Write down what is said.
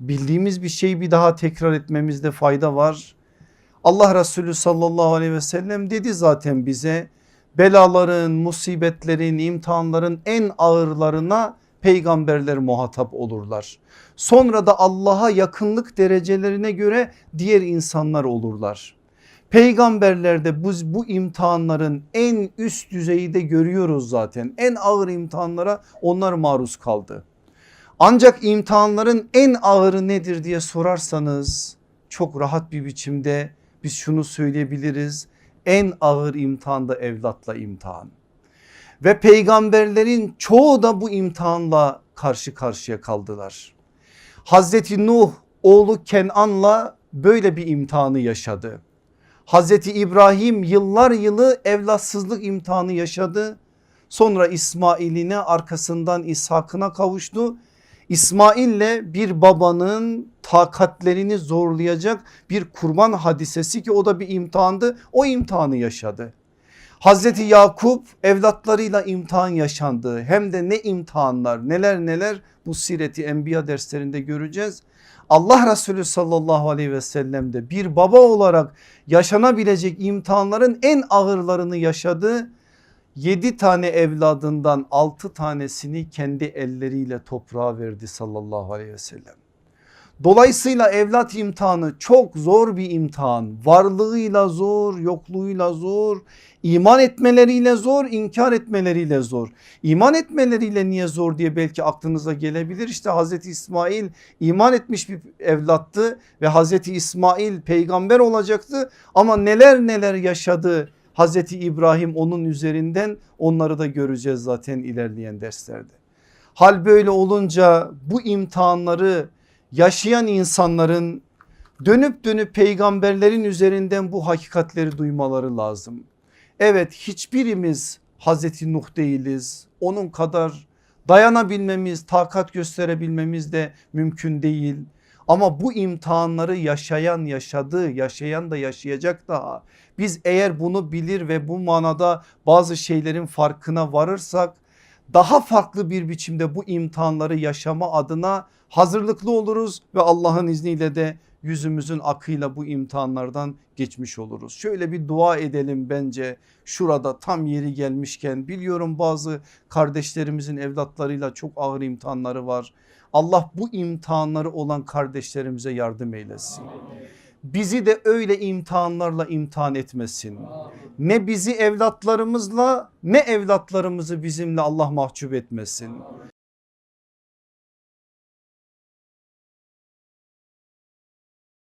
bildiğimiz bir şeyi bir daha tekrar etmemizde fayda var. Allah Resulü sallallahu aleyhi ve sellem dedi zaten bize belaların, musibetlerin, imtihanların en ağırlarına peygamberler muhatap olurlar. Sonra da Allah'a yakınlık derecelerine göre diğer insanlar olurlar. Peygamberlerde bu, bu imtihanların en üst düzeyde görüyoruz zaten. En ağır imtihanlara onlar maruz kaldı. Ancak imtihanların en ağırı nedir diye sorarsanız çok rahat bir biçimde biz şunu söyleyebiliriz. En ağır imtihan da evlatla imtihan. Ve peygamberlerin çoğu da bu imtihanla karşı karşıya kaldılar. Hazreti Nuh oğlu Kenan'la böyle bir imtihanı yaşadı. Hazreti İbrahim yıllar yılı evlatsızlık imtihanı yaşadı. Sonra İsmail'ine arkasından İshak'ına kavuştu. İsmail'le bir babanın takatlerini zorlayacak bir kurban hadisesi ki o da bir imtihandı. O imtihanı yaşadı. Hazreti Yakup evlatlarıyla imtihan yaşandı. Hem de ne imtihanlar neler neler bu Sireti Enbiya derslerinde göreceğiz. Allah Resulü sallallahu aleyhi ve sellem de bir baba olarak yaşanabilecek imtihanların en ağırlarını yaşadı. 7 tane evladından 6 tanesini kendi elleriyle toprağa verdi sallallahu aleyhi ve sellem. Dolayısıyla evlat imtihanı çok zor bir imtihan. Varlığıyla zor, yokluğuyla zor, iman etmeleriyle zor, inkar etmeleriyle zor. İman etmeleriyle niye zor diye belki aklınıza gelebilir. İşte Hazreti İsmail iman etmiş bir evlattı ve Hazreti İsmail peygamber olacaktı ama neler neler yaşadı Hazreti İbrahim onun üzerinden onları da göreceğiz zaten ilerleyen derslerde. Hal böyle olunca bu imtihanları yaşayan insanların dönüp dönüp peygamberlerin üzerinden bu hakikatleri duymaları lazım. Evet hiçbirimiz Hazreti Nuh değiliz. Onun kadar dayanabilmemiz, takat gösterebilmemiz de mümkün değil. Ama bu imtihanları yaşayan yaşadı, yaşayan da yaşayacak daha. Biz eğer bunu bilir ve bu manada bazı şeylerin farkına varırsak daha farklı bir biçimde bu imtihanları yaşama adına hazırlıklı oluruz ve Allah'ın izniyle de yüzümüzün akıyla bu imtihanlardan geçmiş oluruz. Şöyle bir dua edelim bence şurada tam yeri gelmişken biliyorum bazı kardeşlerimizin evlatlarıyla çok ağır imtihanları var. Allah bu imtihanları olan kardeşlerimize yardım eylesin. Bizi de öyle imtihanlarla imtihan etmesin. Ne bizi evlatlarımızla ne evlatlarımızı bizimle Allah mahcup etmesin.